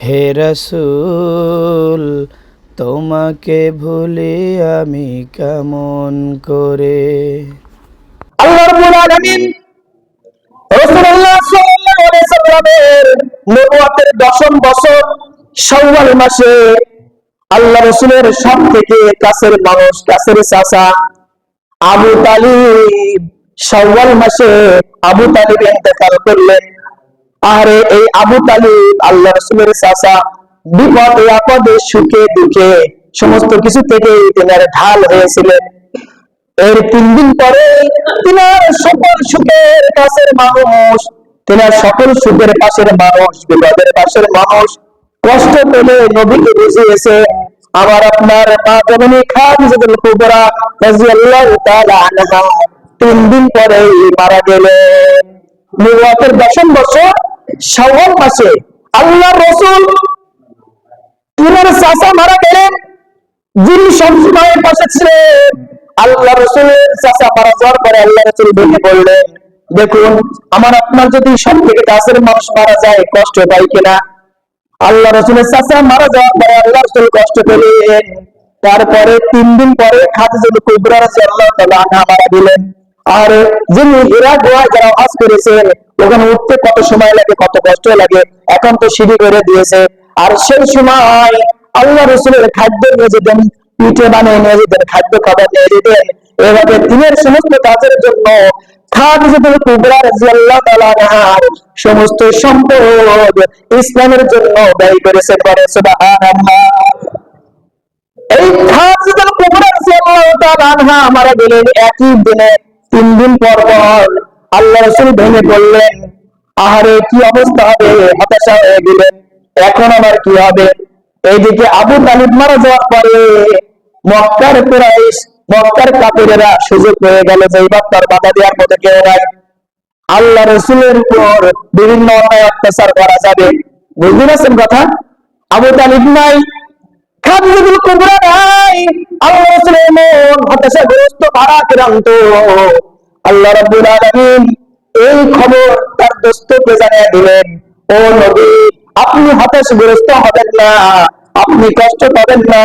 হে রসুল, তোমাকে ভুলে আমি কেমন করে? আল্লাহ রাব্বুল আলামিন দশম বছর শাওয়াল মাসে আল্লাহ রাসূলের সব থেকে কাছের মানুষ, কাছের চাচা আবু তালিব শাওয়াল মাসে আবু তালিব ইন্তেকাল করলেন। আরে এই আবু তালিব, আল্লাহ রাসূলের চাচা, বিপদে আপদে সুখে দুঃখে সমস্ত কিছু থেকে তিনার ঢাল হয়েছিলেন। এর তিন দিন পরে তিনার সকল সুখের কাছের মানুষ তিনার সকল সুখের পাশের মানুষ, বিপদের পাশের মানুষ কষ্ট পেলে নবীকে বুঝিয়েছে, আমার আপনার মা জননী খাদিজাতুল কুবরা রাদিয়াল্লাহু তাআলা আনহা তিন দিন পরেই মারা গেলেন। নবুয়তের দশম বছর শাওয়াল মাসে আল্লাহ রসুল চাচা মারা গেলেন, যিনি পাশে ছিলেন। আল্লাহ রসুলের চাচা মারা যাওয়ার পরে আল্লাহ রসুল বললেন দেখুন, আমার আপনার যদি সব থেকে কাছের মানুষ মারা যায়, কষ্ট পাই কিনা? আল্লাহ রসুলের চাচা মারা যাওয়ার পরে আল্লাহ রসুল কষ্ট পেলেন। তারপরে তিন দিন পরে খাদিজুল কুবরা রাদিয়াল্লাহু তাআলা আনহা মারা গেলেন। আর যিনি হীরা গোয়া যারা হজ করেছেন, ওখানে উঠতে কত সময় লাগে, কত কষ্ট লাগে, এখন তো সিঁড়ি করে দিয়েছে। আর সেই সময় আল্লাহ রসুলের খাদ্য নিয়ে পিঠে বানিয়ে নিয়ে যেতেন, খাদ্য খাবার নিয়ে যেতেন। এভাবে দিনের সমস্ত কাজের জন্য সমস্ত সম্পদ ইসলামের জন্য ব্যয় করেছেন এই খাদিজাতুল কুবরা রাদিয়াল্লাহু তাআলা মারা গেলেন একই দিনে। তিন দিন পর পর আল্লাহ রসুল ভেঙে পড়লেন। আহারে, কি অবস্থা হবে? হতাশা হয়ে গেলেন এখন আমার কি হবে? এইদিকে আবু তালিব মারা যাওয়ার পরে মক্কার কুরাইশ, মক্কার কাপড়েরা সুযোগ পেয়ে গেল যে এবার তার বাধা দেওয়ার মতো কেউ নাই। আল্লাহ রসুলের উপর বিভিন্ন অন্যায় অত্যাচার করা যাবে। বুঝতে পারছেন কথা? আবু তালিব নাই খাদিজাতুল কুবরা নাই। আল্লাহ রাসূলের মন হতাশাগ্রস্ত ভারাক্রান্ত। আল্লাহ রাব্বুল আলামিন এই খবর তার জানিয়ে দিলেন, ও নবী, আপনি হতাশগ্রস্ত হবেন না, আপনি কষ্ট পাবেন না।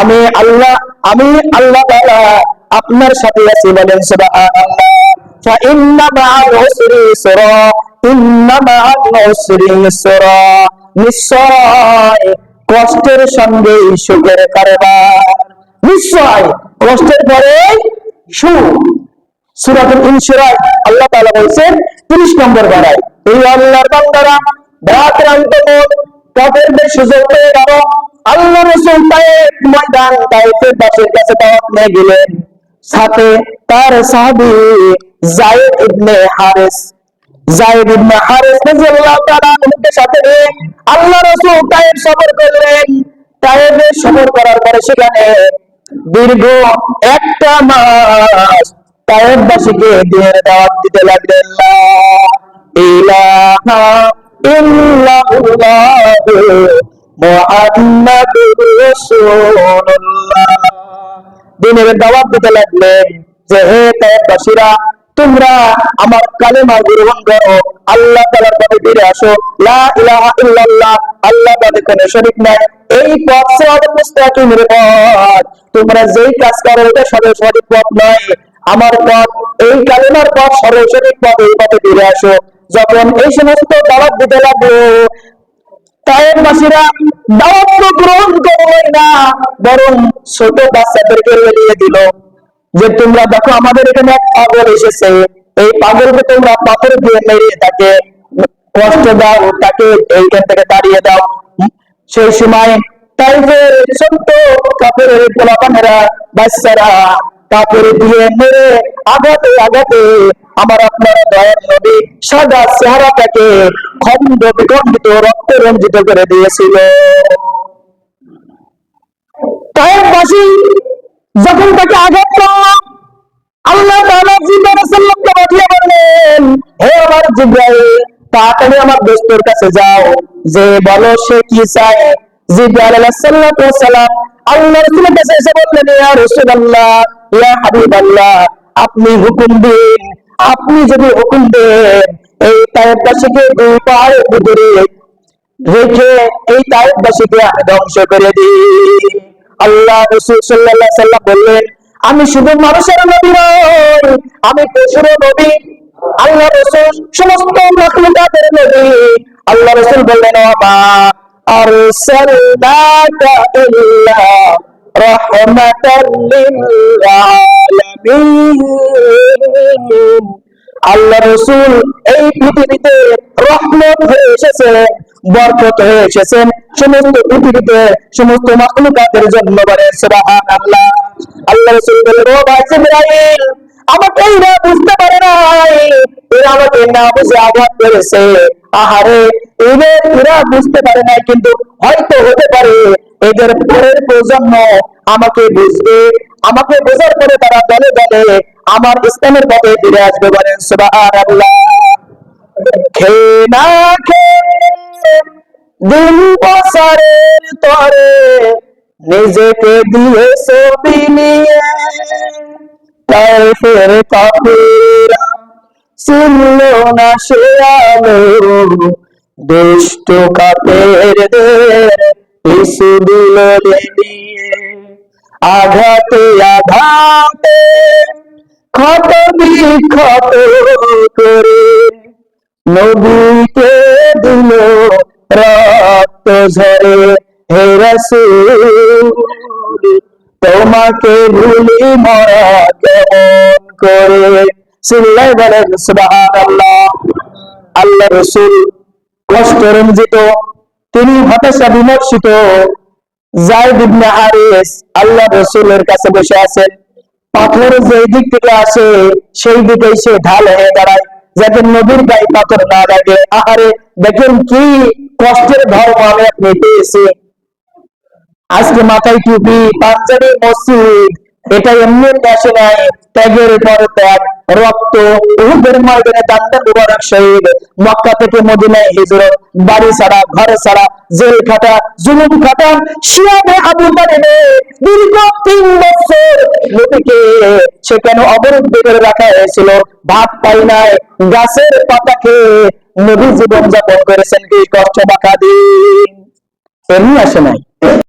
আমি আল্লাহ আমি আল্লাহ তাআলা আপনার সাথে আছি বলেন নিশ্চয় কষ্টের সঙ্গে সুখের কারবার। নিশ্চয় কষ্টের পরে সুখ সুরাতুল ইনসুরা আল্লাহ তাআলা বলছেন 30 নম্বর বারায় এই আল্লাহর বান্দারা ভাক্রান্ত বোধ কাফেরদের সুযোগ পেয়ে গেল। আল্লাহ ময়দান কাছে দাওয়াত গেলেন। সাথে তার সাহাবী জায়েদ ইবনে হারিস। জায়েদ ইবনে হারিস রাদিয়াল্লাহু তাআলা সাথে আল্লাহ রাসূল তায়েফ সফর করলেন। তায়েফে সফর করার পরে সেখানে দীর্ঘ একটা মাস তায়েফবাসীকে দিনের দাওয়াত দিতে লাগলেন। দিনের দাওয়াত দিতে লাগলেন। যে হে তায়েফবাসীরা তোমরা আমার কালেমা গ্রহণ করো। আল্লাহ তাআলার পথে ফিরে আসো। লা ইলাহা ইল্লাল্লাহ, আল্লাহ বাদে কোনো শরীক নাই। এই পথ সিরাতুল মুস্তাকিমের পথ তোমরা যেই কাজ করো, এটা সরল সঠিক পথ নয়। আমার পথ, এই কালেমার পথ সরল সঠিক পথ, এই পথে ফিরে আসো। যখন এই সমস্ত দাওয়াত দিতে লাগল তায়েফবাসীরা দাওয়াত তো গ্রহণ না, বরং ছোট বাচ্চাদেরকে এড়িয়ে দিল। যে তোমরা দেখো, আমাদের এখানে এক পাগল এসেছে। এই পাগলকে তোমরা পাথর দিয়ে মেরে তাকে কষ্ট দাও, তাকে এইখান থেকে তাড়িয়ে দাও। সেই সময় মেরে আঘাতে আঘাতে আমার আপনার দয়ার নবী সাদা চেহারাটাকে খন্ড বিখণ্ডিত রঞ্জিত করে দিয়েছিল। যখন তাকে আঘাত আল্লাহ তাআলা জিব্রাইল বললেন, হে আমার জিব্রাইল, তাড়াতাড়ি আমার দোস্তের কাছে যাও। যে বলো সে কি চায় কাছে আপনি হুকুম দিন, আপনি যদি হুকুম দেন, এই তায়েফবাসীকে দুই পাহাড়ের ভিতরে রেখে এই আমি ধ্বংস করে দিই আল্লাহ রসুল সাল্লাল্লাহু আলাইহি বললেন, আমি শুধু মানুষের নবী নই, আমি পশুর নবী। আল্লাহ রসুল সমস্ত মাখলুকাতের নবী। আল্লাহ রসুল বললেন ওমা ইল্লা রাহমাতাল লিল আলামিন আল্লাহ রসুল এই পৃথিবীতে রহমত হয়ে এসেছেন বরকত হয়ে এসেছেন সমস্ত পৃথিবীতে সমস্ত মাখলুকাতের জন্য বলে, সুবহানাল্লাহ। আল্লাহ রসুল বললেন ও ভাই জিবরাইল, আমাকে এরা বুঝতে পারে নাই। এরা আমাকে না বুঝে আঘাত করেছে। আহারে এদের বুঝতে পারে নাই, কিন্তু হয়তো হতে পারে এদের পরের প্রজন্ম আমাকে বুঝবে, আমাকে বোঝার পরে তারা দলে দলে আমার ইসলামের পথে ফিরে আসবে বলেন না বছরের তরে নিজেকে দিয়ে নিয়ে কাফের কাফেরা ছিল না সে আলো। দুষ্ট কাপেরদের ইসু দিল নিয়ে আঘাতে আঘাতে, ক্ষত বিক্ষত করে নদীতে দিল রক্ত ঝরে। হে তোমাকে ভুলি মরা কেমন করে? সিল্লাই বলেন সুবহানাল্লাহ। আল্লাহ রসুল কষ্ট রঞ্জিত তিনি হতাশা জায়দ ইবনে হারিস আল্লাহ রসুলের কাছে বসে আছেন। পাথর দিক থেকে আসে, সেই দিকেই সে ঢাল হয়ে দাঁড়ায়। যাতে নদীর গায়ে পাথর না লাগে। আহারে, দেখেন কি কষ্টের ধর্ম আমি আপনি পেয়েছি। আজকে মাথায় টুপি, পাঞ্জাবি, মসজিদ এটা এমনি আসে নাই। ত্যাগের পর ত্যাগ, রক্ত, উহুদের ময়দানে দান্দান মুবারক শহীদ। মক্কা থেকে মদিনায় হিজরত, বাড়ি ছাড়া, ঘর ছাড়া, জেল খাটা, জুলুম খাটা, শিয়াবে আবু তালেবে দীর্ঘ তিন বছর নবীকে সেখানে অবরুদ্ধ করে রাখা হয়েছিল। ভাত পাই নাই, গাছের পাতা খেয়ে নবী জীবন যাপন করেছেন, কি কষ্ট মাখা দিন। এমনি আসে নাই।